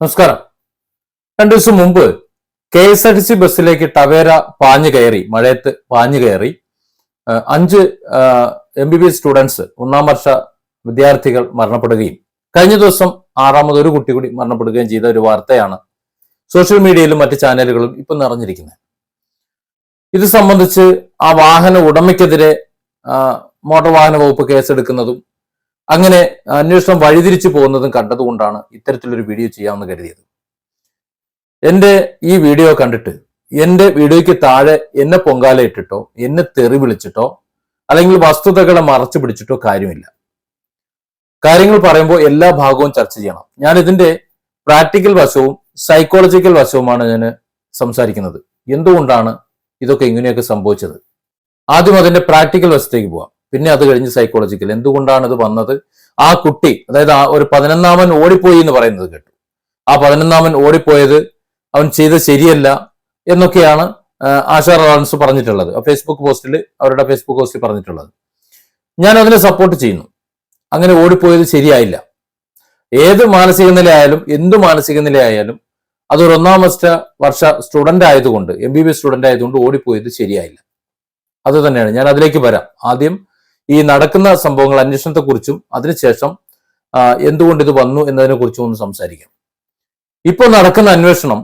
നമസ്കാരം. രണ്ടു ദിവസം മുമ്പ് K S R T C ബസ്സിലേക്ക് Tavera പാഞ്ഞു കയറി മഴയത്ത് പാഞ്ഞു കയറി അഞ്ച് M B B S students ഒന്നാം വർഷ വിദ്യാർത്ഥികൾ മരണപ്പെടുകയും കഴിഞ്ഞ ദിവസം ആറാമത് ഒരു കുട്ടി കൂടി മരണപ്പെടുകയും ചെയ്ത ഒരു വാർത്തയാണ് സോഷ്യൽ മീഡിയയിലും മറ്റ് ചാനലുകളും ഇപ്പം നിറഞ്ഞിരിക്കുന്നത്. ഇത് സംബന്ധിച്ച് ആ വാഹന ഉടമയ്ക്കെതിരെ മോട്ടോർ വാഹന വകുപ്പ് കേസെടുക്കുന്നതും അങ്ങനെ അന്വേഷണം വഴിതിരിച്ചു പോകുന്നതും കണ്ടതുകൊണ്ടാണ് ഇത്തരത്തിലൊരു വീഡിയോ ചെയ്യാമെന്ന് കരുതിയത്. എന്റെ ഈ വീഡിയോ കണ്ടിട്ട് എന്റെ വീഡിയോയ്ക്ക് താഴെ എന്നെ പൊങ്കാല ഇട്ടിട്ടോ എന്നെ തെറി വിളിച്ചിട്ടോ അല്ലെങ്കിൽ വസ്തുതകളെ മറച്ചു പിടിച്ചിട്ടോ കാര്യമില്ല. കാര്യങ്ങൾ പറയുമ്പോൾ എല്ലാ ഭാഗവും ചർച്ച ചെയ്യണം. ഞാൻ ഇതിന്റെ പ്രാക്ടിക്കൽ വശവും സൈക്കോളജിക്കൽ വശവുമാണ് ഞാൻ സംസാരിക്കുന്നത്. എന്തുകൊണ്ടാണ് ഇതൊക്കെ ഇങ്ങനെയൊക്കെ സംഭവിച്ചത്? ആദ്യം അതിന്റെ പ്രാക്ടിക്കൽ വശത്തേക്ക് പോവാം. പിന്നെ അത് കഴിഞ്ഞ് സൈക്കോളജിക്കൽ എന്തുകൊണ്ടാണ് ഇത് വന്നത്? ആ കുട്ടി അതായത് ആ ഒരു പതിനൊന്നാമൻ ഓടിപ്പോയി എന്ന് പറയുന്നത് കേട്ടു. ആ പതിനൊന്നാമൻ ഓടിപ്പോയത് അവൻ ചെയ്ത് ശരിയല്ല എന്നൊക്കെയാണ് ആശാ റോളൻസ് പറഞ്ഞിട്ടുള്ളത്. ഫേസ്ബുക്ക് പോസ്റ്റിൽ അവരുടെ ഫേസ്ബുക്ക് പോസ്റ്റിൽ പറഞ്ഞിട്ടുള്ളത്. ഞാൻ അതിനെ സപ്പോർട്ട് ചെയ്യുന്നു. അങ്ങനെ ഓടിപ്പോയത് ശരിയായില്ല. ഏത് മാനസിക നിലയായാലും എന്ത് മാനസിക നിലയായാലും അതൊരു ഒന്നാം വർഷ വർഷ സ്റ്റുഡന്റ് ആയതുകൊണ്ട് എം ബി ബി സ്റ്റുഡന്റ് ആയതുകൊണ്ട് ഓടിപ്പോയത് ശരിയായില്ല. അത് തന്നെയാണ്. ഞാൻ അതിലേക്ക് വരാം. ആദ്യം ഈ നടക്കുന്ന സംഭവങ്ങൾ അന്വേഷണത്തെക്കുറിച്ചും അതിനുശേഷം എന്തുകൊണ്ട് ഇത് വന്നു എന്നതിനെ കുറിച്ചും ഒന്ന് സംസാരിക്കാം. ഇപ്പോൾ നടക്കുന്ന അന്വേഷണം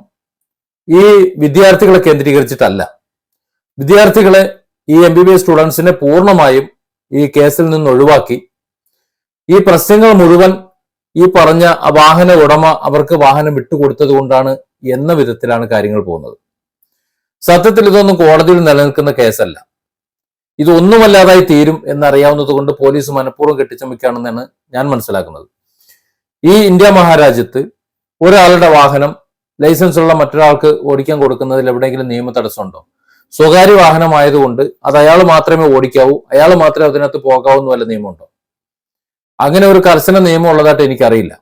ഈ വിദ്യാർത്ഥികളെ കേന്ദ്രീകരിച്ചിട്ടല്ല. വിദ്യാർത്ഥികളെ ഈ എം ബി ബി എസ് സ്റ്റുഡൻസിനെ പൂർണമായും ഈ കേസിൽ നിന്ന് ഒഴിവാക്കി. ഈ പ്രശ്നങ്ങൾ മുഴുവൻ ഈ പറഞ്ഞ വാഹന ഉടമ അവർക്ക് വാഹനം വിട്ടുകൊടുത്തത് കൊണ്ടാണ് എന്ന വിധത്തിലാണ് കാര്യങ്ങൾ പോകുന്നത്. സത്യത്തിൽ ഇതൊന്നും കോടതിയിൽ നിലനിൽക്കുന്ന കേസല്ല. ഇതൊന്നുമല്ലാതായി തീരും എന്നറിയാവുന്നത് കൊണ്ട് പോലീസ് മനഃപൂർവം കെട്ടിച്ചമയ്ക്കുകയാണെന്നാണ് ഞാൻ മനസ്സിലാക്കുന്നത്. ഈ ഇന്ത്യ മഹാരാജ്യത്ത് ഒരാളുടെ വാഹനം ലൈസൻസ് ഉള്ള മറ്റൊരാൾക്ക് ഓടിക്കാൻ കൊടുക്കുന്നതിൽ എവിടെയെങ്കിലും നിയമ തടസ്സമുണ്ടോ? സ്വകാര്യ വാഹനമായതുകൊണ്ട് അത് അയാൾ മാത്രമേ ഓടിക്കാവൂ അയാൾ മാത്രമേ അതിനകത്ത് പോകാവൂ എന്ന് വല്ല നിയമമുണ്ടോ? അങ്ങനെ ഒരു കർശന നിയമം ഉള്ളതായിട്ട് എനിക്കറിയില്ല.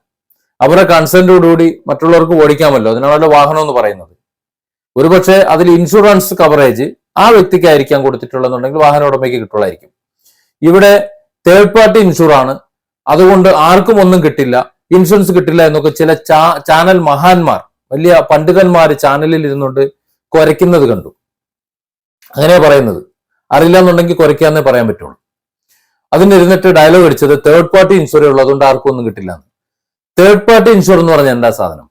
അവരുടെ കൺസെന്റോടുകൂടി മറ്റുള്ളവർക്ക് ഓടിക്കാമല്ലോ അതിനാണല്ലോ വാഹനം എന്ന് പറയുന്നത്. ഒരുപക്ഷെ അതിൽ ഇൻഷുറൻസ് കവറേജ് ആ വ്യക്തിക്കായിരിക്കാം കൊടുത്തിട്ടുള്ളതെന്നുണ്ടെങ്കിൽ വാഹന ഉടമയ്ക്ക് കിട്ടുള്ളായിരിക്കും ഇവിടെ തേർഡ് പാർട്ടി ഇൻഷുറാണ് അതുകൊണ്ട് ആർക്കും ഒന്നും കിട്ടില്ല. ഇൻഷുറൻസ് കിട്ടില്ല എന്നൊക്കെ ചില ചാനൽ മഹാന്മാർ വലിയ പണ്ഡിതന്മാർ ചാനലിൽ ഇരുന്നുകൊണ്ട് കുരയ്ക്കുന്നത് കണ്ടു. അങ്ങനെ പറയുന്നത്. അറിയില്ല എന്നുണ്ടെങ്കിൽ കുറയ്ക്കാന്നേ പറയാൻ പറ്റുള്ളൂ. അതിനിരുന്നിട്ട് ഡയലോഗ് അടിച്ചത് തേർഡ് പാർട്ടി ഇൻഷുർ ഉള്ളതുകൊണ്ട് ആർക്കും ഒന്നും കിട്ടില്ല തേർഡ് പാർട്ടി ഇൻഷുർ എന്ന് പറഞ്ഞാൽ എന്താ സാധനം?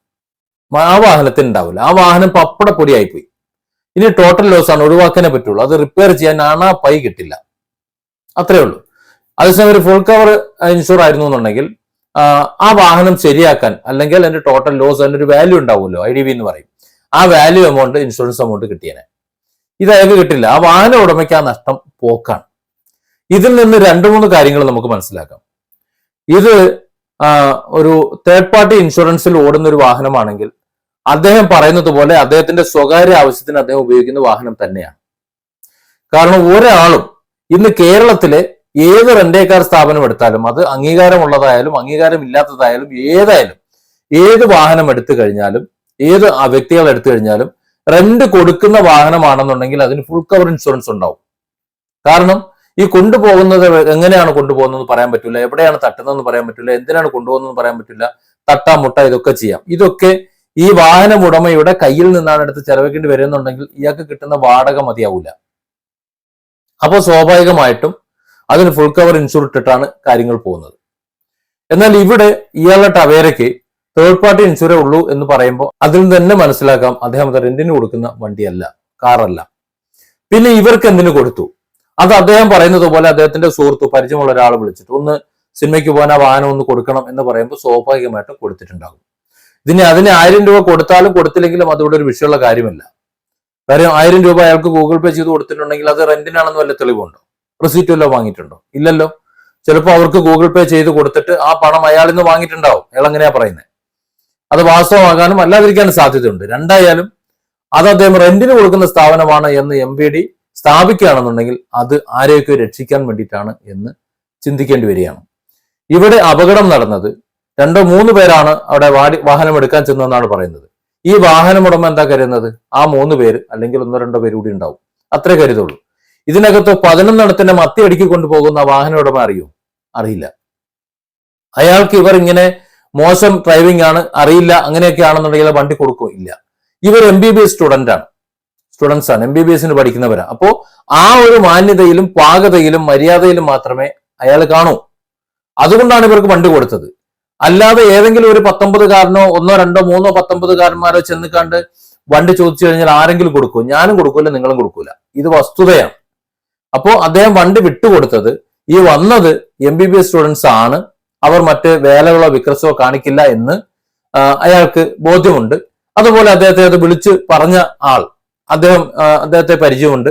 ആ വാഹനത്തിന് ഉണ്ടാവില്ല ആ വാഹനം പപ്പടപ്പൊടിയായി പോയി ഇനി ടോട്ടൽ ലോസ് ആണ് ഒഴിവാക്കാനേ പറ്റുള്ളൂ. അത് റിപ്പയർ ചെയ്യാൻ ആണാ പൈ കിട്ടില്ല. അത്രേ ഉള്ളൂ. അതേസമയം ഒരു ഫുൾ കവർ ഇൻഷുർ ആയിരുന്നു എന്നുണ്ടെങ്കിൽ ആ വാഹനം ശരിയാക്കാൻ അല്ലെങ്കിൽ അതിന്റെ ടോട്ടൽ ലോസ് അതിന്റെ ഒരു വാല്യൂ ഉണ്ടാവുമല്ലോ ഐ ഡി ബി എന്ന് പറയും. ആ വാല്യൂ എമൗണ്ട് ഇൻഷുറൻസ് എമൗണ്ട് കിട്ടിയേനെ. ഇത് അയാൾക്ക് കിട്ടില്ല. ആ വാഹന ഉടമയ്ക്ക് ആ നഷ്ടം പോക്കാണ്. ഇതിൽ നിന്ന് രണ്ട് മൂന്ന് കാര്യങ്ങൾ നമുക്ക് മനസ്സിലാക്കാം. ഇത് ഒരു തേർഡ് പാർട്ടി ഇൻഷുറൻസിൽ ഓടുന്ന ഒരു വാഹനമാണെങ്കിൽ അദ്ദേഹം പറയുന്നത് പോലെ അദ്ദേഹത്തിന്റെ സ്വകാര്യ ആവശ്യത്തിന് അദ്ദേഹം ഉപയോഗിക്കുന്ന വാഹനം തന്നെയാണ്. കാരണം ഒരാളും ഇന്ന് കേരളത്തിലെ ഏത് റെന്റേക്കാർ സ്ഥാപനം എടുത്താലും അത് അംഗീകാരമുള്ളതായാലും അംഗീകാരം ഇല്ലാത്തതായാലും ഏതായാലും ഏത് വാഹനം എടുത്തു കഴിഞ്ഞാലും ഏത് വ്യക്തികൾ എടുത്തു കഴിഞ്ഞാലും റെന്റ് കൊടുക്കുന്ന വാഹനമാണെന്നുണ്ടെങ്കിൽ അതിന് ഫുൾ കവർ ഇൻഷുറൻസ് ഉണ്ടാവും. കാരണം ഈ കൊണ്ടുപോകുന്നത് എങ്ങനെയാണ് കൊണ്ടുപോകുന്നതെന്ന് പറയാൻ പറ്റില്ല. എവിടെയാണ് തട്ടുന്നതെന്ന് പറയാൻ പറ്റില്ല. എന്തിനാണ് കൊണ്ടുപോകുന്നതെന്ന് പറയാൻ പറ്റില്ല. തട്ടാ മുട്ട ഇതൊക്കെ ചെയ്യാം. ഇതൊക്കെ ഈ വാഹനം ഉടമയുടെ കയ്യിൽ നിന്നാണ് എടുത്ത് ചെലവഴിക്കേണ്ടി വരുന്നുണ്ടെങ്കിൽ ഇയാൾക്ക് കിട്ടുന്ന വാടക മതിയാവില്ല അപ്പോൾ സ്വാഭാവികമായിട്ടും അതിന് ഫുൾ കവർ ഇൻഷുർ ഇട്ടിട്ടാണ് കാര്യങ്ങൾ പോകുന്നത്. എന്നാൽ ഇവിടെ ഇയാളുടെ ടവേരയ്ക്ക് തേർഡ് പാർട്ടി ഇൻഷുറേ ഉള്ളൂ എന്ന് പറയുമ്പോൾ അതിൽ തന്നെ മനസ്സിലാക്കാം അദ്ദേഹം അത് റെന്റിന് കൊടുക്കുന്ന വണ്ടിയല്ല കാറല്ല പിന്നെ ഇവർക്ക് എന്തിനു കൊടുത്തു? അത് അദ്ദേഹം പറയുന്നത് പോലെ അദ്ദേഹത്തിന്റെ സുഹൃത്തു പരിചയമുള്ള ഒരാൾ വിളിച്ചിട്ട് ഒന്ന് സിനിമയ്ക്ക് പോകാൻ ആ വാഹനം ഒന്ന് കൊടുക്കണം എന്ന് പറയുമ്പോൾ സ്വാഭാവികമായിട്ടും കൊടുത്തിട്ടുണ്ടാകും. ഇതിന് അതിന് ആയിരം രൂപ കൊടുത്താലും കൊടുത്തില്ലെങ്കിലും അതിവിടെ ഒരു വിഷയമുള്ള കാര്യമല്ല. കാര്യം ആയിരം രൂപ അയാൾക്ക് ഗൂഗിൾ പേ ചെയ്ത് കൊടുത്തിട്ടുണ്ടെങ്കിൽ അത് റെന്റിനാണെന്ന് വല്ല തെളിവുണ്ടോ? റെസീറ്റ് വല്ലതും വാങ്ങിയിട്ടുണ്ടോ? ഇല്ലല്ലോ. ചിലപ്പോൾ അവർക്ക് ഗൂഗിൾ പേ ചെയ്ത് കൊടുത്തിട്ട് ആ പണം അയാളിൽ നിന്ന് വാങ്ങിയിട്ടുണ്ടാവും. അയാൾ അങ്ങനെയാ പറയുന്നത് അത് വാസ്തവമാകാനും അല്ലാതിരിക്കാനും സാധ്യതയുണ്ട്. രണ്ടായാലും അത് അദ്ദേഹം റെന്റിന് കൊടുക്കുന്ന സ്ഥാപനമാണ് എന്ന് എം പി ഡി സ്ഥാപിക്കുകയാണെന്നുണ്ടെങ്കിൽ അത് ആരെയൊക്കെ രക്ഷിക്കാൻ വേണ്ടിയിട്ടാണ് എന്ന് ചിന്തിക്കേണ്ടി വരികയാണ്. ഇവിടെ അപകടം നടന്നത് രണ്ടോ മൂന്ന് പേരാണ് അവിടെ വാടി വാഹനം എടുക്കാൻ ചെന്നതെന്നാണ് പറയുന്നത്. ഈ വാഹനം ഉടമ എന്താ കരുതുന്നത്? ആ മൂന്ന് പേര് അല്ലെങ്കിൽ ഒന്നോ രണ്ടോ പേര് കൂടി ഉണ്ടാവും. അത്രേ കരുതുള്ളൂ. ഇതിനകത്ത് പതിനൊന്നെണ്ണത്തിന്റെ മത്തി അടുക്കി കൊണ്ടുപോകുന്ന വാഹന ഉടമ അറിയോ? അറിയില്ല. അയാൾക്ക് ഇവർ ഇങ്ങനെ മോശം ഡ്രൈവിംഗ് ആണ് അറിയില്ല അങ്ങനെയൊക്കെ ആണെന്നുണ്ടെങ്കിൽ വണ്ടി കൊടുക്കോ? ഇല്ല. ഇവർ M B B S student ആണ്. സ്റ്റുഡൻസ് ആണ്. എം ബി ബി എസിന് പഠിക്കുന്നവരാണ് അപ്പോ ആ ഒരു മാന്യതയിലും പാകതയിലും മര്യാദയിലും മാത്രമേ അയാൾ കാണൂ. അതുകൊണ്ടാണ് ഇവർക്ക് വണ്ടി കൊടുത്തത്. അല്ലാതെ ഏതെങ്കിലും ഒരു പത്തൊമ്പതുകാരനോ ഒന്നോ രണ്ടോ മൂന്നോ പത്തൊമ്പതുകാരന്മാരോ ചെന്ന് കണ്ട് വണ്ടി ചോദിച്ചു കഴിഞ്ഞാൽ ആരെങ്കിലും കൊടുക്കും ഞാനും കൊടുക്കൂല നിങ്ങളും കൊടുക്കൂല. ഇത് വസ്തുതയാണ്. അപ്പോൾ അദ്ദേഹം വണ്ടി വിട്ടുകൊടുത്തത് ഈ വന്നത് M B B S students ആണ്. അവർ മറ്റ് വേലകളോ വിക്രസോ കാണിക്കില്ല എന്ന് അയാൾക്ക് ബോധ്യമുണ്ട്. അതുപോലെ അദ്ദേഹത്തെ അത് വിളിച്ച് പറഞ്ഞ ആൾ അദ്ദേഹം അദ്ദേഹത്തെ പരിചയമുണ്ട്.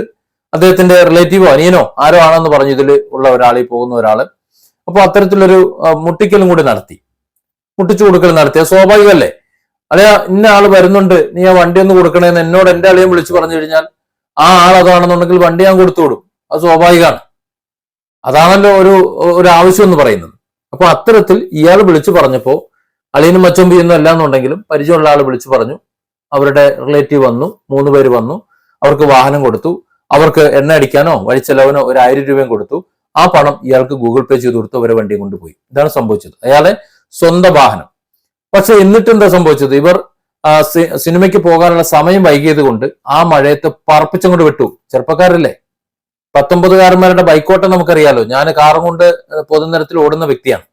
അദ്ദേഹത്തിന്റെ റിലേറ്റീവോ അനിയനോ ആരോ ആണെന്ന് പറഞ്ഞു ഇതിൽ ഉള്ള ഒരാളിൽ പോകുന്ന ഒരാൾ അപ്പോൾ അത്തരത്തിലൊരു മുട്ടിക്കലും കൂടി നടത്തി. മുട്ടിച്ചു കൊടുക്കൽ നടത്തിയ സ്വാഭാവികമല്ലേ? അതെ ഇന്ന ആൾ വരുന്നുണ്ട് നീ ആ വണ്ടി ഒന്ന് കൊടുക്കണേന്ന് എന്നോട് എന്റെ ആളെയും വിളിച്ചു പറഞ്ഞു കഴിഞ്ഞാൽ ആ ആൾ അതാണെന്നുണ്ടെങ്കിൽ വണ്ടി ഞാൻ കൊടുത്തു വിടും. അത് സ്വാഭാവികമാണ്. അതാണല്ലോ ഒരു ഒരു ആവശ്യം എന്ന് പറയുന്നത്. അപ്പൊ അത്തരത്തിൽ ഇയാൾ വിളിച്ചു പറഞ്ഞപ്പോ അളിയനും മച്ചും പിയൊന്നും അല്ല എന്നുണ്ടെങ്കിലും പരിചയമുള്ള ആൾ വിളിച്ചു പറഞ്ഞു. അവരുടെ റിലേറ്റീവ് വന്നു മൂന്ന് പേര് വന്നു. അവർക്ക് വാഹനം കൊടുത്തു. അവർക്ക് എണ്ണ അടിക്കാനോ വഴിച്ചെലവിനോ ഒരു ആയിരം രൂപയും കൊടുത്തു. ആ പണം ഇയാൾക്ക് ഗൂഗിൾ പേ ചെയ്ത് കൊടുത്തു അവരെ വണ്ടി കൊണ്ടുപോയി. ഇതാണ് സംഭവിച്ചത്. അയാളെ സ്വന്തം വാഹനം. പക്ഷെ എന്നിട്ട് എന്താ സംഭവിച്ചത്? ഇവർ സിനിമയ്ക്ക് പോകാനുള്ള സമയം വൈകിയത് കൊണ്ട് ആ മഴയത്ത് പറപ്പിച്ചങ്ങോട്ട് വിട്ടു. ചെറുപ്പക്കാരല്ലേ? പത്തൊമ്പതുകാരന്മാരുടെ ബൈക്കോട്ടം നമുക്കറിയാലോ. ഞാൻ കാറും കൊണ്ട് പൊതുനിരത്തിൽ ഓടുന്ന വ്യക്തിയാണ്.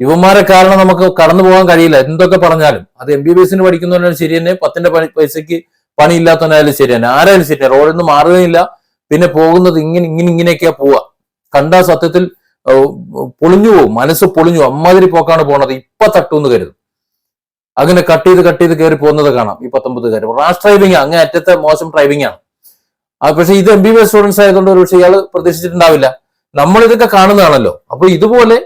യുവന്മാരെ കാരണം നമുക്ക് കടന്നു പോകാൻ കഴിയില്ല. എന്തൊക്കെ പറഞ്ഞാലും. അത് എം ബി ബി എസിന് പഠിക്കുന്നവരാണ് ശരി തന്നെ പത്തിന്റെ പണി പൈസക്ക് പണിയില്ലാത്തവനായാലും ശരി തന്നെ ആരായാലും ശരി റോഡിൽ നിന്ന് മാറുകയില്ല പിന്നെ പോകുന്നത് ഇങ്ങനെ ഇങ്ങനെ ഇങ്ങനെയൊക്കെയാ പോവുക. കണ്ട സത്യത്തിൽ പൊളിഞ്ഞു പോകും മനസ്സ് പൊളിഞ്ഞു. അമ്മാതിരി പോക്കാണ് പോണത് ഇപ്പൊ തട്ടുമെന്ന് കരുതും. അങ്ങനെ കട്ട് ചെയ്ത് കട്ട് ചെയ്ത് കയറി പോകുന്നത് കാണാം. ഈ പത്തൊമ്പതുകാർ റാഷ് ഡ്രൈവിംഗ് അങ്ങനെ അറ്റത്തെ മോശം ഡ്രൈവിംഗ് ആണ്. പക്ഷെ ഇത് M B B S students ആയതുകൊണ്ട് ഒരു പക്ഷേ ഇയാൾ പ്രതീക്ഷിച്ചിട്ടുണ്ടാവില്ല. നമ്മൾ ഇതൊക്കെ കാണുന്നതാണല്ലോ. അപ്പൊ ഇതുപോലെ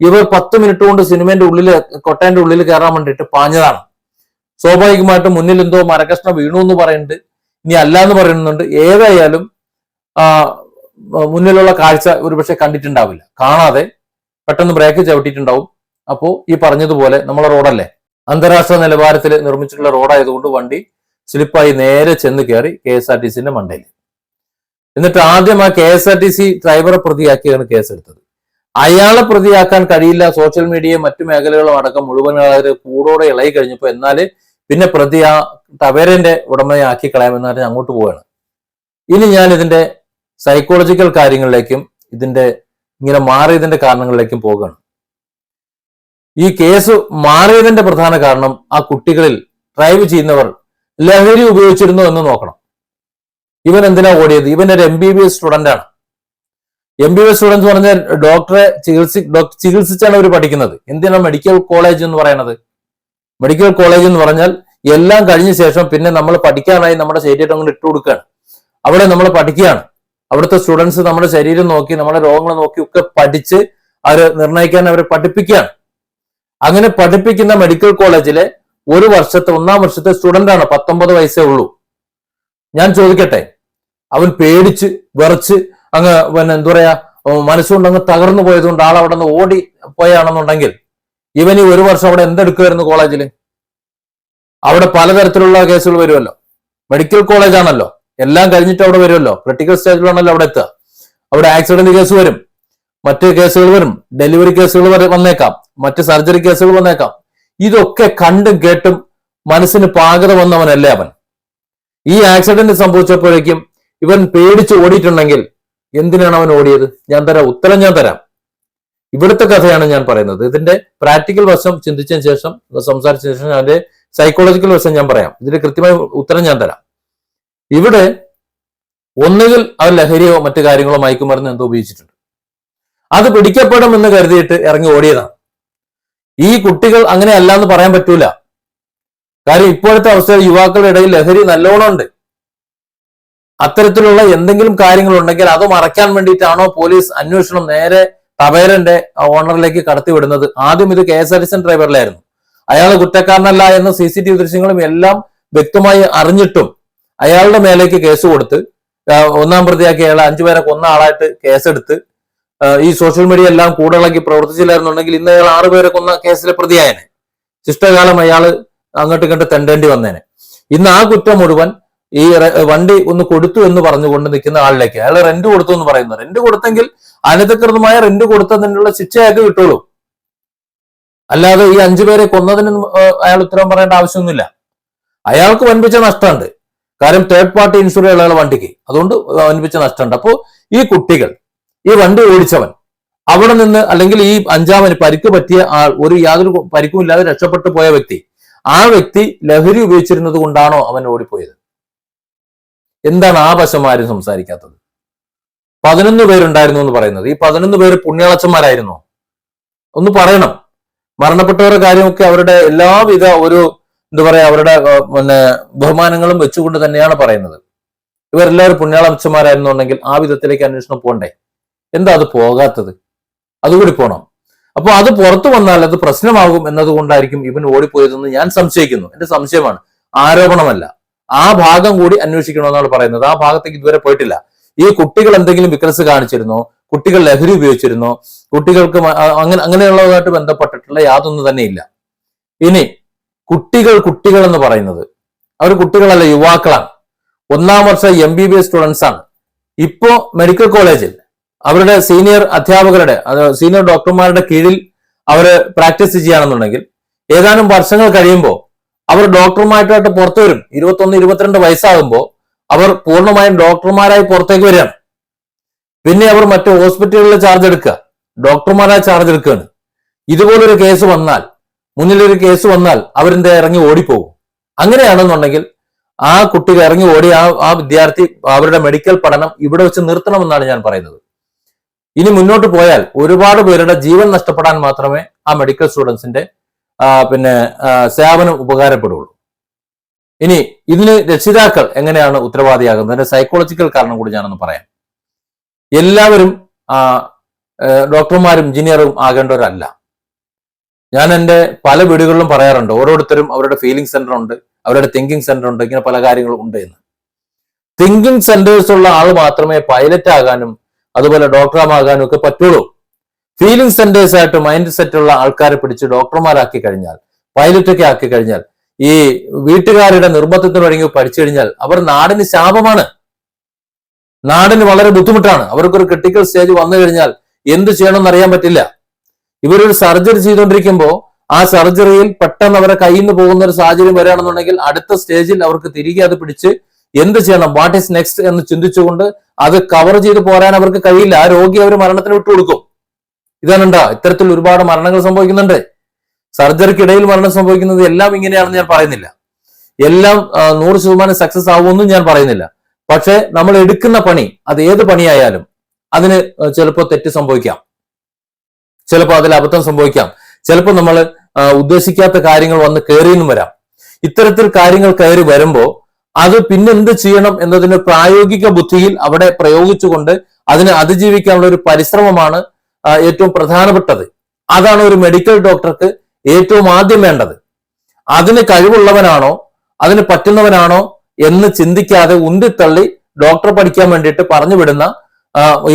ഇവർ പത്ത് മിനിറ്റ് കൊണ്ട് സിനിമയുടെ ഉള്ളിൽ കൊട്ടേന്റെ ഉള്ളിൽ കയറാൻ വേണ്ടിയിട്ട് പാഞ്ഞതാണ്. സ്വാഭാവികമായിട്ടും മുന്നിൽ എന്തോ മരകഷ്ണം വീണു എന്ന് പറയുന്നുണ്ട്. ഇനി അല്ല എന്ന് പറയുന്നുണ്ട്. ഏതായാലും മുന്നിലുള്ള കാഴ്ച ഒരുപക്ഷെ കണ്ടിട്ടുണ്ടാവില്ല. കാണാതെ പെട്ടെന്ന് ബ്രേക്ക് ചവിട്ടിയിട്ടുണ്ടാവും. അപ്പോൾ ഈ പറഞ്ഞതുപോലെ നമ്മളെ റോഡല്ലേ? അന്താരാഷ്ട്ര നിലവാരത്തിൽ നിർമ്മിച്ചിട്ടുള്ള റോഡായതുകൊണ്ട് വണ്ടി സ്ലിപ്പായി നേരെ ചെന്ന് കയറി കെ എസ് ആർ ടി സിന്റെ മണ്ടയിൽ എന്നിട്ട് ആദ്യം ആ K S R T C ഡ്രൈവറെ പ്രതിയാക്കിയാണ് കേസെടുത്തത്. അയാളെ പ്രതിയാക്കാൻ കഴിയില്ല. സോഷ്യൽ മീഡിയയും മറ്റു മേഖലകളും അടക്കം മുഴുവൻ കൂടോടെ ഇളകി കഴിഞ്ഞപ്പോൾ എന്നാൽ പിന്നെ പ്രതി ആ ടവേരന്റെ ഉടമയാക്കി കളയാമെന്ന് പറഞ്ഞ് അങ്ങോട്ട് പോവുകയാണ് ഇനി ഞാൻ ഇതിന്റെ സൈക്കോളജിക്കൽ കാര്യങ്ങളിലേക്കും ഇതിന്റെ ഇങ്ങനെ മാറിയതിന്റെ കാരണങ്ങളിലേക്കും പോകുകയാണ് ഈ കേസ് മാറിയതിന്റെ പ്രധാന കാരണം ആ കുട്ടികളിൽ ഡ്രൈവ് ചെയ്യുന്നവർ ലഹരി ഉപയോഗിച്ചിരുന്നു എന്ന് നോക്കണം. ഇവൻ എന്തിനാ ഓടിയത്? ഇവൻ ഒരു M B B S student ആണ്. M B B S students പറഞ്ഞാൽ ഡോക്ടറെ ചികിത്സി ചികിത്സിച്ചാണ് അവർ പഠിക്കുന്നത്. എന്തിനാണ് മെഡിക്കൽ കോളേജ് എന്ന് പറയുന്നത് മെഡിക്കൽ കോളേജ് എന്ന് പറഞ്ഞാൽ എല്ലാം കഴിഞ്ഞ ശേഷം പിന്നെ നമ്മൾ പഠിക്കാനായി നമ്മുടെ ശരീരം അങ്ങോട്ട് ഇട്ട് കൊടുക്കുകയാണ്. അവിടെ നമ്മൾ പഠിക്കുകയാണ്. അവിടുത്തെ സ്റ്റുഡൻസ് നമ്മുടെ ശരീരം നോക്കി നമ്മുടെ രോഗങ്ങൾ നോക്കി ഒക്കെ പഠിച്ച് അവർ നിർണയിക്കാൻ അവരെ പഠിപ്പിക്കുകയാണ്. അങ്ങനെ പഠിപ്പിക്കുന്ന മെഡിക്കൽ കോളേജിലെ ഒരു വർഷത്തെ ഒന്നാം വർഷത്തെ സ്റ്റുഡന്റ് ആണ് പത്തൊമ്പത് വയസ്സേ ഉള്ളൂ. ഞാൻ ചോദിക്കട്ടെ അവൻ പേടിച്ച് വിറച്ച് അങ്ങ് പിന്നെ എന്താ പറയാ മനസ്സുകൊണ്ട് അങ്ങ് തകർന്നു പോയതുകൊണ്ട് ആൾ അവിടെ നിന്ന് ഓടി പോയാണെന്നുണ്ടെങ്കിൽ ഇവൻ ഈ ഒരു വർഷം അവിടെ എന്തെടുക്കുമായിരുന്നു കോളേജിൽ അവിടെ പലതരത്തിലുള്ള കേസുകൾ വരുമല്ലോ. മെഡിക്കൽ കോളേജ് ആണല്ലോ. എല്ലാം കഴിഞ്ഞിട്ട് അവിടെ വരുമല്ലോ. ക്രിട്ടിക്കൽ സ്റ്റേജിലാണല്ലോ അവിടെ എത്തുക. അവിടെ ആക്സിഡന്റ് കേസ് വരും. മറ്റ് കേസുകൾ വരും. ഡെലിവറി കേസുകൾ വന്നേക്കാം. മറ്റ് സർജറി കേസുകൾ വന്നേക്കാം. ഇതൊക്കെ കണ്ടും കേട്ടും മനസ്സിന് പാകത വന്നവനല്ലേ അവൻ. ഈ ആക്സിഡന്റ് സംഭവിച്ചപ്പോഴേക്കും ഇവൻ പേടിച്ച് ഓടിയിട്ടുണ്ടെങ്കിൽ എന്തിനാണ് അവൻ ഓടിയത്? ഞാൻ തരാം. ഉത്തരം ഞാൻ തരാം. ഇവിടുത്തെ കഥയാണ് ഞാൻ പറയുന്നത്. ഇതിന്റെ പ്രാക്ടിക്കൽ വശം ചിന്തിച്ചതിന് ശേഷം സംസാരിച്ചതിന് ശേഷം അതിന്റെ സൈക്കോളജിക്കൽ വശം ഞാൻ പറയാം. ഇതിന്റെ കൃത്യമായ ഉത്തരം ഞാൻ തരാം. ഇവിടെ ഒന്നുകിൽ അവർ ലഹരിയോ മറ്റു കാര്യങ്ങളോ മയക്കുമരുന്ന് എന്തോ ഉപയോഗിച്ചിട്ടുണ്ട്. അത് പിടിക്കപ്പെടും എന്ന് കരുതിയിട്ട് ഇറങ്ങി ഓടിയതാണ്. ഈ കുട്ടികൾ അങ്ങനെ അല്ല എന്ന് പറയാൻ പറ്റൂല. കാര്യം ഇപ്പോഴത്തെ അവസ്ഥയിൽ യുവാക്കളുടെ ഇടയിൽ ലഹരി നല്ലോണം ഉണ്ട്. അത്തരത്തിലുള്ള എന്തെങ്കിലും കാര്യങ്ങൾ ഉണ്ടെങ്കിൽ അത് മറയ്ക്കാൻ വേണ്ടിയിട്ടാണോ പോലീസ് അന്വേഷണം നേരെ ടവേരന്റെ ഓണറിലേക്ക് കടത്തിവിടുന്നത്? ആദ്യം ഇത് K S R T C ഡ്രൈവറിലായിരുന്നു. അയാൾ കുറ്റക്കാരനല്ല എന്ന സി സി ടി വി ദൃശ്യങ്ങളും എല്ലാം വ്യക്തമായി അറിഞ്ഞിട്ടും അയാളുടെ മേലേക്ക് കേസ് കൊടുത്ത് ഒന്നാം പ്രതിയാക്കി അയാൾ അഞ്ചുപേരെ കൊന്ന ആളായിട്ട് കേസെടുത്ത് ഈ സോഷ്യൽ മീഡിയ എല്ലാം കൂടിളക്കി പ്രവർത്തിച്ചില്ലായിരുന്നുണ്ടെങ്കിൽ ഇന്ന് അയാൾ ആറുപേരെ കൊന്ന കേസിലെ പ്രതിയായനെ. ശിഷ്ടകാലം അയാൾ അങ്ങോട്ട് ഇങ്ങോട്ട് തെണ്ടേണ്ടി വന്നേനെ. ഇന്ന് ആ കുറ്റം മുഴുവൻ ഈ വണ്ടി ഒന്ന് കൊടുത്തു എന്ന് പറഞ്ഞുകൊണ്ട് നിൽക്കുന്ന ആളിലേക്ക് അയാൾ റെന്റ് കൊടുത്തു എന്ന് പറയുന്നു. റെന്റ് കൊടുത്തെങ്കിൽ അനധികൃതമായ റെന്റ് കൊടുത്തതിനുള്ള ശിക്ഷയൊക്കെ കിട്ടുള്ളൂ. അല്ലാതെ ഈ അഞ്ചുപേരെ കൊന്നതിന് അയാൾ ഉത്തരം പറയേണ്ട ആവശ്യമൊന്നുമില്ല. അയാൾക്ക് വൻപിച്ച നഷ്ടമുണ്ട്. കാര്യം തേർഡ് പാർട്ടി ഇൻഷുർ ഉള്ള വണ്ടിക്ക്. അതുകൊണ്ട് വൻപിച്ച നഷ്ടമുണ്ട്. അപ്പോൾ ഈ കുട്ടികൾ ഈ വണ്ടി ഓടിച്ചവൻ അവിടെ നിന്ന് അല്ലെങ്കിൽ ഈ അഞ്ചാമന് പരിക്ക് പറ്റിയ ആൾ ഒരു യാതൊരു പരിക്കും ഇല്ലാതെ രക്ഷപ്പെട്ടു പോയ വ്യക്തി ആ വ്യക്തി ലഹരി ഉപയോഗിച്ചിരുന്നത് കൊണ്ടാണോ അവൻ ഓടിപ്പോയത്? എന്താണ് ആ വശം ആരും സംസാരിക്കാത്തത്? പതിനൊന്ന് പേരുണ്ടായിരുന്നു എന്ന് പറയുന്നത്. ഈ പതിനൊന്ന് പേര് പുണ്യാളച്ചന്മാരായിരുന്നോ? ഒന്ന് പറയണം. മരണപ്പെട്ടവരുടെ കാര്യമൊക്കെ അവരുടെ എല്ലാവിധ ഒരു എന്താ പറയാ അവരുടെ പിന്നെ ബഹുമാനങ്ങളും വെച്ചുകൊണ്ട് തന്നെയാണ് പറയുന്നത്. ഇവരെല്ലാവരും പുണ്യാളമിച്ചമാരായിരുന്നുണ്ടെങ്കിൽ ആ വിധത്തിലേക്ക് അന്വേഷണം പോണ്ടേ? എന്താ അത് പോകാത്തത്? അതുകൂടി പോണം. അപ്പോൾ അത് പുറത്തു വന്നാൽ അത് പ്രശ്നമാകും എന്നതുകൊണ്ടായിരിക്കും ഇവൻ ഓടിപ്പോയതെന്ന് ഞാൻ സംശയിക്കുന്നു. എന്റെ സംശയമാണ്. ആരോപണമല്ല. ആ ഭാഗം കൂടി അന്വേഷിക്കണമെന്നാണ് പറയുന്നത്. ആ ഭാഗത്തേക്ക് ഇതുവരെ പോയിട്ടില്ല. ഈ കുട്ടികൾ എന്തെങ്കിലും വിക്രസ് കാണിച്ചിരുന്നോ? കുട്ടികൾ ലഹരി ഉപയോഗിച്ചിരുന്നോ? കുട്ടികൾക്ക് അങ്ങനെ അങ്ങനെയുള്ളതായിട്ട് ബന്ധപ്പെട്ടിട്ടുള്ള യാതൊന്നും തന്നെ ഇല്ല ഇനി കുട്ടികൾ കുട്ടികൾ എന്ന് പറയുന്നത്. അവർ കുട്ടികളല്ല യുവാക്കളാണ്. ഒന്നാം വർഷ M B B S students ആണ്. ഇപ്പോ മെഡിക്കൽ കോളേജിൽ അവരുടെ സീനിയർ അധ്യാപകരുടെ സീനിയർ ഡോക്ടർമാരുടെ കീഴിൽ അവർ പ്രാക്ടീസ് ചെയ്യുകയാണെന്നുണ്ടെങ്കിൽ ഏതാനും വർഷങ്ങൾ കഴിയുമ്പോൾ അവർ ഡോക്ടർമാരായിട്ട് പുറത്തു വരും. ഇരുപത്തൊന്ന് ഇരുപത്തിരണ്ട് വയസ്സാകുമ്പോൾ അവർ പൂർണമായും ഡോക്ടർമാരായി പുറത്തേക്ക് വരികയാണ്. പിന്നെ അവർ മറ്റു ഹോസ്പിറ്റലുകളിൽ ചാർജ് എടുക്കുക. ഡോക്ടർമാരായി ചാർജ് എടുക്കുകയാണ്. ഇതുപോലൊരു കേസ് വന്നാൽ മുന്നിലൊരു കേസ് വന്നാൽ അവരെന്താ ഇറങ്ങി ഓടിപ്പോകും. അങ്ങനെയാണെന്നുണ്ടെങ്കിൽ ആ കുട്ടികൾ ഇറങ്ങി ഓടി ആ ആ വിദ്യാർത്ഥി അവരുടെ മെഡിക്കൽ പഠനം ഇവിടെ വെച്ച് നിർത്തണമെന്നാണ് ഞാൻ പറയുന്നത്. ഇനി മുന്നോട്ട് പോയാൽ ഒരുപാട് പേരുടെ ജീവൻ നഷ്ടപ്പെടാൻ മാത്രമേ ആ മെഡിക്കൽ സ്റ്റുഡൻസിന്റെ പിന്നെ സേവനം ഉപകാരപ്പെടുകയുള്ളൂ ഇനി ഇതിന് രക്ഷിതാക്കൾ എങ്ങനെയാണ് ഉത്തരവാദിയാകുന്നത്? അതിന്റെ സൈക്കോളജിക്കൽ കാരണം കൂടി ഞാനൊന്ന് പറയാം. എല്ലാവരും ഡോക്ടർമാരും എഞ്ചിനീയറും ആകേണ്ടവരല്ല. ഞാൻ എന്റെ പല വീടുകളിലും പറയാറുണ്ട് ഓരോരുത്തരും അവരുടെ ഫീലിംഗ് സെന്റർ ഉണ്ട് അവരുടെ തിങ്കിങ് സെന്റർ ഉണ്ട് ഇങ്ങനെ പല കാര്യങ്ങളും ഉണ്ട് എന്ന്. തിങ്കിങ് സെന്റേഴ്സ് ഉള്ള ആൾ മാത്രമേ പൈലറ്റ് ആകാനും അതുപോലെ ഡോക്ടറാകാനും ഒക്കെ പറ്റുള്ളൂ. ഫീലിംഗ് സെന്റേഴ്സ് ആയിട്ട് മൈൻഡ് സെറ്റ് ഉള്ള ആൾക്കാരെ പിടിച്ച് ഡോക്ടർമാരാക്കി കഴിഞ്ഞാൽ പൈലറ്റൊക്കെ ആക്കി കഴിഞ്ഞാൽ ഈ വീട്ടുകാരുടെ നിർബന്ധത്തിന് വഴങ്ങി പഠിച്ചു കഴിഞ്ഞാൽ അവർ നാടിന് ശാപമാണ്. നാടിന് വളരെ ബുദ്ധിമുട്ടാണ്. അവർക്കൊരു ക്രിട്ടിക്കൽ സ്റ്റേജ് വന്നു കഴിഞ്ഞാൽ എന്ത് ചെയ്യണമെന്ന് അറിയാൻ പറ്റില്ല. ഇവരൊരു സർജറി ചെയ്തുകൊണ്ടിരിക്കുമ്പോൾ ആ സർജറിയിൽ പെട്ടെന്ന് അവരെ കയ്യിൽ നിന്ന് പോകുന്ന ഒരു സാഹചര്യം വരികയാണെന്നുണ്ടെങ്കിൽ അടുത്ത സ്റ്റേജിൽ അവർക്ക് തിരികെ അത് പിടിച്ച് എന്ത് ചെയ്യണം? വാട്ട് ഈസ് നെക്സ്റ്റ് എന്ന് ചിന്തിച്ചുകൊണ്ട് അത് കവർ ചെയ്ത് പോരാൻ അവർക്ക് കഴിയില്ല. ആ രോഗി അവർ മരണത്തിന് വിട്ടുകൊടുക്കും ഇതാണുണ്ടാ ഇത്തരത്തിൽ ഒരുപാട് മരണങ്ങൾ സംഭവിക്കുന്നുണ്ട്. സർജറിക്കിടയിൽ മരണം സംഭവിക്കുന്നത് എല്ലാം ഇങ്ങനെയാണെന്ന് ഞാൻ പറയുന്നില്ല. എല്ലാം നൂറ് ശതമാനം സക്സസ് ആവുമെന്നും ഞാൻ പറയുന്നില്ല. പക്ഷെ നമ്മൾ എടുക്കുന്ന പണി അത് ഏത് പണിയായാലും അതിന് ചിലപ്പോൾ തെറ്റ് സംഭവിക്കാം. ചിലപ്പോൾ അതിൽ അബദ്ധം സംഭവിക്കാം. ചിലപ്പോൾ നമ്മൾ ഉദ്ദേശിക്കാത്ത കാര്യങ്ങൾ വന്ന് കയറിയെന്നും വരാം. ഇത്തരത്തിൽ കാര്യങ്ങൾ കയറി വരുമ്പോൾ അത് പിന്നെ എന്ത് ചെയ്യണം എന്നതിന് പ്രായോഗിക ബുദ്ധിയിൽ അവിടെ പ്രയോഗിച്ചുകൊണ്ട് അതിനെ അതിജീവിക്കാനുള്ള ഒരു പരിശ്രമമാണ് ഏറ്റവും പ്രധാനപ്പെട്ടത്. അതാണ് ഒരു മെഡിക്കൽ ഡോക്ടർക്ക് ഏറ്റവും ആദ്യം വേണ്ടത്. അതിന് കഴിവുള്ളവനാണോ അതിന് പറ്റുന്നവനാണോ എന്ന് ചിന്തിക്കാതെ ഉന്തിത്തള്ളി ഡോക്ടർ പഠിക്കാൻ വേണ്ടിയിട്ട് പറഞ്ഞു വിടുന്ന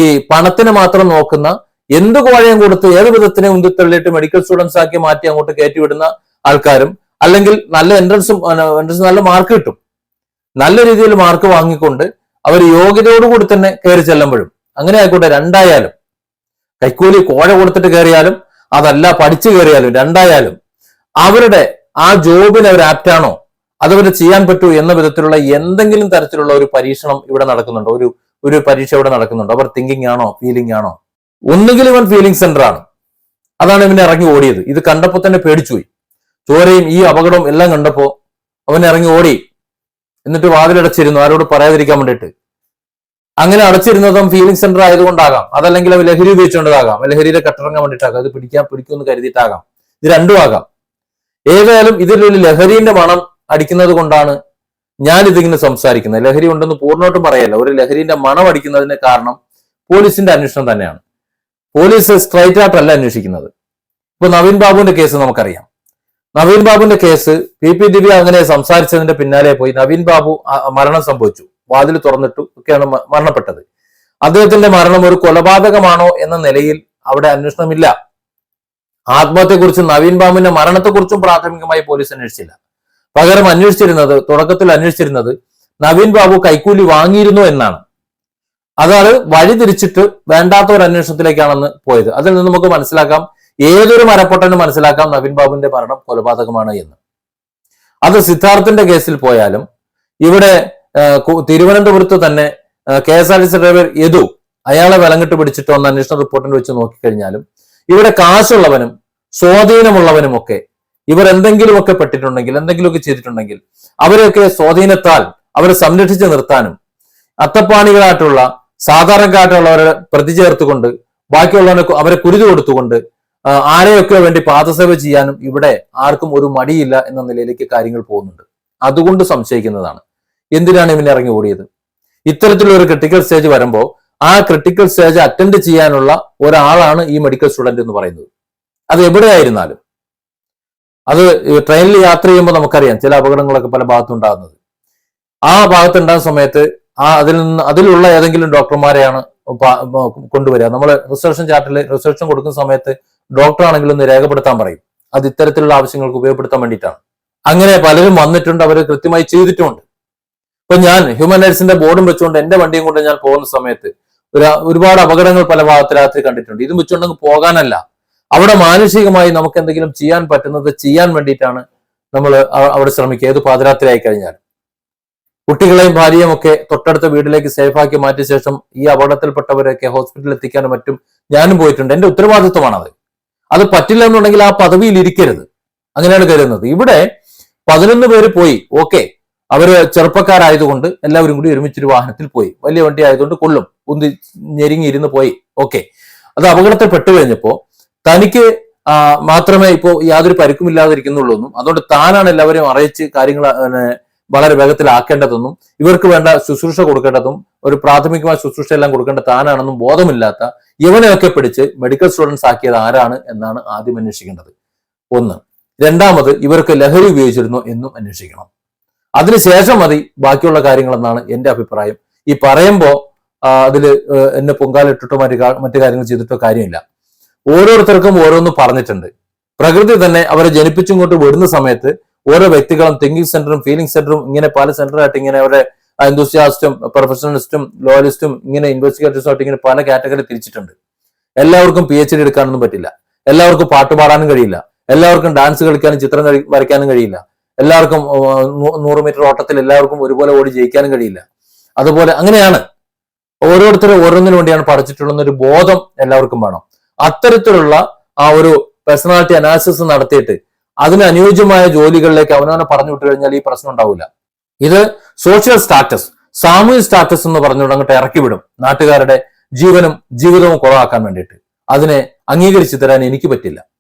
ഈ പണത്തിന് മാത്രം നോക്കുന്ന എന്ത് കോഴയും കൊടുത്ത് ഏത് വിധത്തിനെ ഉന്തിത്തള്ളിയിട്ട് മെഡിക്കൽ സ്റ്റുഡൻസ് ആക്കി മാറ്റി അങ്ങോട്ട് കയറ്റിവിടുന്ന ആൾക്കാരും അല്ലെങ്കിൽ നല്ല എൻട്രൻസും എൻട്രൻസ് നല്ല മാർക്ക് കിട്ടും. നല്ല രീതിയിൽ മാർക്ക് വാങ്ങിക്കൊണ്ട് അവർ യോഗ്യതയോടുകൂടി തന്നെ കയറി ചെല്ലുമ്പോഴും അങ്ങനെ ആയിക്കോട്ടെ രണ്ടായാലും. കൈക്കൂലി കോഴ കൊടുത്തിട്ട് കയറിയാലും അതല്ല പഠിച്ചു കയറിയാലും രണ്ടായാലും അവരുടെ ആ ജോബിന് അവർ ആപ്റ്റാണോ അതവർ ചെയ്യാൻ പറ്റൂ എന്ന വിധത്തിലുള്ള എന്തെങ്കിലും തരത്തിലുള്ള ഒരു പരീക്ഷണം ഇവിടെ നടക്കുന്നുണ്ടോ. ഒരു ഒരു പരീക്ഷ ഇവിടെ നടക്കുന്നുണ്ടോ. അവർ തിങ്കിങ് ആണോ? ഫീലിംഗ് ആണോ? ഒന്നുകിൽ ഇവൻ ഫീലിംഗ് സെന്റർ ആണ്. അതാണ് ഇവനെ ഇറങ്ങി ഓടിയത്. ഇത് കണ്ടപ്പോൾ തന്നെ പേടിച്ചുപോയി. ചോരയും ഈ അപകടവും എല്ലാം കണ്ടപ്പോ അവൻ ഇറങ്ങി ഓടി. എന്നിട്ട് വാതിലടച്ചിരുന്നു ആരോട് പറയാതിരിക്കാൻ വേണ്ടിയിട്ട്. അങ്ങനെ അടച്ചിരുന്നതും ഫീലിംഗ് സെന്റർ ആയതുകൊണ്ടാകാം. അതല്ലെങ്കിൽ അവ ലഹരി ഉപയോഗിച്ചുകൊണ്ടതാകാം. ലഹരിയുടെ കട്ടിറങ്ങാൻ വേണ്ടിയിട്ടാകാം. അത് പിടിക്കാൻ പിടിക്കുമെന്ന് കരുതിയിട്ടാകാം. ഇത് രണ്ടും ആകാം. ഏതായാലും ഇതിലൊരു ലഹരിന്റെ മണം അടിക്കുന്നത് കൊണ്ടാണ് ഞാൻ ഇതിങ്ങനെ സംസാരിക്കുന്നത്. ലഹരി ഉണ്ടെന്ന് പൂർണമായിട്ടും പറയല്ല. ഒരു ലഹരിന്റെ മണം അടിക്കുന്നതിന്റെ കാരണം പോലീസിന്റെ അന്വേഷണം തന്നെയാണ്. പോലീസ് സ്ട്രൈറ്റ് ആയിട്ടല്ല അന്വേഷിക്കുന്നത്. ഇപ്പൊ നവീൻ ബാബുവിന്റെ കേസ് നമുക്കറിയാം. നവീൻ ബാബുവിന്റെ കേസ് പി പി ദിവ്യ അങ്ങനെ സംസാരിച്ചതിന്റെ പിന്നാലെ പോയി നവീൻ ബാബു മരണം സംഭവിച്ചു. വാതിൽ തുറന്നിട്ടു ഒക്കെയാണ് മരണപ്പെട്ടത്. അദ്ദേഹത്തിന്റെ മരണം ഒരു കൊലപാതകമാണോ എന്ന നിലയിൽ അവിടെ അന്വേഷണമില്ല. ആത്മഹത്യയെക്കുറിച്ചും നവീൻ ബാബുവിന്റെ മരണത്തെക്കുറിച്ചും പ്രാഥമികമായി പോലീസ് അന്വേഷിച്ചില്ല. പകരം അന്വേഷിച്ചിരുന്നത് തുടക്കത്തിൽ അന്വേഷിച്ചിരുന്നത് നവീൻ ബാബു കൈക്കൂലി വാങ്ങിയിരുന്നു എന്നാണ്. അതാണ് വഴി തിരിച്ചിട്ട് വേണ്ടാത്ത ഒരു അന്വേഷണത്തിലേക്കാണെന്ന് പോയത്. അതിൽ നിന്ന് നമുക്ക് മനസ്സിലാക്കാം ഏതൊരു മരപ്പൊട്ടനും മനസ്സിലാക്കാം നവീൻ ബാബുവിന്റെ മരണം കൊലപാതകമാണ് എന്ന്. അത് സിദ്ധാർത്ഥിന്റെ കേസിൽ പോയാലും ഇവിടെ തിരുവനന്തപുരത്ത് തന്നെ K S R T C driver Yadu അയാളെ വിലങ്ങിട്ട് പിടിച്ചിട്ട് വന്ന അന്വേഷണ റിപ്പോർട്ടിൽ വെച്ച് നോക്കിക്കഴിഞ്ഞാലും ഇവിടെ കാശുള്ളവനും സ്വാധീനമുള്ളവനും ഒക്കെ ഇവർ എന്തെങ്കിലുമൊക്കെ പെട്ടിട്ടുണ്ടെങ്കിൽ എന്തെങ്കിലുമൊക്കെ ചെയ്തിട്ടുണ്ടെങ്കിൽ അവരെയൊക്കെ സ്വാധീനത്താൽ അവരെ സംരക്ഷിച്ചു നിർത്താനും അത്തപ്പാണികളായിട്ടുള്ള സാധാരണക്കാരായിട്ടുള്ളവരെ പ്രതി ചേർത്തുകൊണ്ട് ബാക്കിയുള്ളവരെ അവരെ കുരുതി കൊടുത്തുകൊണ്ട് ആരെയൊക്കെ വേണ്ടി പാദസേവ ചെയ്യാനും ഇവിടെ ആർക്കും ഒരു മടിയില്ല എന്ന നിലയിലേക്ക് കാര്യങ്ങൾ പോകുന്നുണ്ട്. അതുകൊണ്ട് സംശയിക്കുന്നതാണ്. എന്തിനാണ് ഇവൻ ഇറങ്ങി ഓടിയത്? ഇത്തരത്തിലുള്ള ഒരു ക്രിട്ടിക്കൽ സ്റ്റേജ് വരുമ്പോൾ ആ ക്രിട്ടിക്കൽ സ്റ്റേജ് അറ്റൻഡ് ചെയ്യാനുള്ള ഒരാളാണ് ഈ മെഡിക്കൽ സ്റ്റുഡന്റ് എന്ന് പറയുന്നത്. അത് എവിടെയായിരുന്നാലും. അത് ട്രെയിനിൽ യാത്ര ചെയ്യുമ്പോൾ നമുക്കറിയാം ചില അപകടങ്ങളൊക്കെ പല ഭാഗത്തും ഉണ്ടാകുന്നത് ആ ഭാഗത്ത് ഉണ്ടാകുന്ന സമയത്ത് ആ അതിൽ നിന്ന് അതിലുള്ള ഏതെങ്കിലും ഡോക്ടർമാരെയാണ് കൊണ്ടുവരിക. നമ്മൾ റിസർഷൻ ചാർട്ടിൽ റിസർഷൻ കൊടുക്കുന്ന സമയത്ത് ഡോക്ടർ ആണെങ്കിലും ഒന്ന് രേഖപ്പെടുത്താൻ പറയും. അത് ഇത്തരത്തിലുള്ള ആവശ്യങ്ങൾക്ക് ഉപയോഗപ്പെടുത്താൻ വേണ്ടിയിട്ടാണ്. അങ്ങനെ പലരും വന്നിട്ടുണ്ട് അവർ കൃത്യമായി ചെയ്തിട്ടുമുണ്ട്. ഇപ്പൊ ഞാൻ ഹ്യൂമൻ റൈറ്റ്സിന്റെ ബോർഡും വെച്ചുകൊണ്ട് എന്റെ വണ്ടിയും കൊണ്ട് ഞാൻ പോകുന്ന സമയത്ത് ഒരു ഒരുപാട് അപകടങ്ങൾ പല ഭാഗത്ത് രാത്രി കണ്ടിട്ടുണ്ട്. ഇതും വെച്ചുകൊണ്ടെങ്കിൽ പോകാനല്ല. അവിടെ മാനുഷികമായി നമുക്ക് എന്തെങ്കിലും ചെയ്യാൻ പറ്റുന്നത് ചെയ്യാൻ വേണ്ടിയിട്ടാണ് നമ്മൾ അവിടെ ശ്രമിക്കുക. ഏത് പാതിരാത്രി ആയി കഴിഞ്ഞാൽ കുട്ടികളെയും ഭാര്യയും ഒക്കെ തൊട്ടടുത്ത വീട്ടിലേക്ക് സേഫാക്കി മാറ്റിയ ശേഷം ഈ അപകടത്തിൽപ്പെട്ടവരെയൊക്കെ ഹോസ്പിറ്റലിൽ എത്തിക്കാനും മറ്റും ഞാനും പോയിട്ടുണ്ട്. എന്റെ ഉത്തരവാദിത്വമാണത്. അത് പറ്റില്ല എന്നുണ്ടെങ്കിൽ ആ പദവിയിൽ ഇരിക്കരുത്. അങ്ങനെയാണ് കരുതുന്നത്. ഇവിടെ പതിനൊന്ന് പേര് പോയി. ഓക്കെ. അവർ ചെറുപ്പക്കാരായതുകൊണ്ട് എല്ലാവരും കൂടി ഒരുമിച്ചൊരു വാഹനത്തിൽ പോയി. വലിയ വണ്ടി ആയതുകൊണ്ട് കൊള്ളും. ഉന്തി ഞെരുങ്ങി ഇരുന്ന് പോയി. ഓക്കെ. അത് അപകടത്തിൽ പെട്ടു കഴിഞ്ഞപ്പോ തനിക്ക് മാത്രമേ ഇപ്പോ യാതൊരു പരിക്കുമില്ലാതിരിക്കുന്നുള്ളൂ എന്നും. അതുകൊണ്ട് താനാണ് എല്ലാവരെയും അറിയിച്ച് കാര്യങ്ങൾ വളരെ വേഗത്തിലാക്കേണ്ടതെന്നും ഇവർക്ക് വേണ്ട ശുശ്രൂഷ കൊടുക്കേണ്ടതും ഒരു പ്രാഥമികമായ ശുശ്രൂഷ എല്ലാം കൊടുക്കേണ്ട താനാണെന്നും ബോധമില്ലാത്ത ഇവനെയൊക്കെ പിടിച്ച് മെഡിക്കൽ സ്റ്റുഡൻസ് ആക്കിയത് ആരാണ് എന്നാണ് ആദ്യം അന്വേഷിക്കേണ്ടത്. ഒന്ന്. രണ്ടാമത് ഇവർക്ക് ലഹരി ഉപയോഗിച്ചിരുന്നു എന്നും അന്വേഷിക്കണം. അതിനുശേഷം മതി ബാക്കിയുള്ള കാര്യങ്ങളെന്നാണ് എന്റെ അഭിപ്രായം. ഈ പറയുമ്പോൾ അതിൽ എന്നെ പൊങ്കാലിട്ടിട്ടോ മറ്റു മറ്റു കാര്യങ്ങൾ ചെയ്തിട്ടോ കാര്യമില്ല. ഓരോരുത്തർക്കും ഓരോന്ന് പറഞ്ഞിട്ടുണ്ട്. പ്രകൃതി തന്നെ അവരെ ജനിപ്പിച്ചും കൊണ്ട് വിടുന്ന സമയത്ത് ഓരോ വ്യക്തികളും തിങ്കിങ് സെന്ററും ഫീലിംഗ് സെന്ററും ഇങ്ങനെ പല സെന്ററായിട്ട് ഇങ്ങനെ അവരെ എന്തൂസിയാസ്റ്റും പ്രൊഫഷണലിസ്റ്റും ലോയലിസ്റ്റും ഇങ്ങനെ ഇൻവെസ്റ്റിഗേറ്റേഴ്സും ആയിട്ട് ഇങ്ങനെ പല കാറ്റഗറി തിരിച്ചിട്ടുണ്ട്. എല്ലാവർക്കും പി എച്ച് ഡി എടുക്കാനൊന്നും പറ്റില്ല. എല്ലാവർക്കും പാട്ട് പാടാനും കഴിയില്ല. എല്ലാവർക്കും ഡാൻസ് കളിക്കാനും ചിത്രം വരയ്ക്കാനും കഴിയില്ല. എല്ലാവർക്കും നൂറ് മീറ്റർ ഓട്ടത്തിൽ എല്ലാവർക്കും ഒരുപോലെ ഓടി ജയിക്കാനും കഴിയില്ല. അതുപോലെ അങ്ങനെയാണ് ഓരോരുത്തരും ഓരോന്നിനു വേണ്ടിയാണ് പഠിച്ചിട്ടുള്ള ഒരു ബോധം എല്ലാവർക്കും വേണം. അത്തരത്തിലുള്ള ആ ഒരു പേഴ്സണാലിറ്റി അനാലിസിസ് നടത്തിയിട്ട് അതിന് അനുയോജ്യമായ ജോലികളിലേക്ക് അവനവനെ പറഞ്ഞു വിട്ടു കഴിഞ്ഞാൽ ഈ പ്രശ്നം ഉണ്ടാവില്ല. ഇത് സോഷ്യൽ സ്റ്റാറ്റസ് സാമൂഹ്യ സ്റ്റാറ്റസ് എന്ന് പറഞ്ഞുകൊണ്ട് അങ്ങോട്ട് ഇറക്കി വിടും. നാട്ടുകാരുടെ ജീവനും ജീവിതവും കുറവാക്കാൻ വേണ്ടിയിട്ട്. അതിനെ അംഗീകരിച്ചു തരാൻ എനിക്ക് പറ്റില്ല.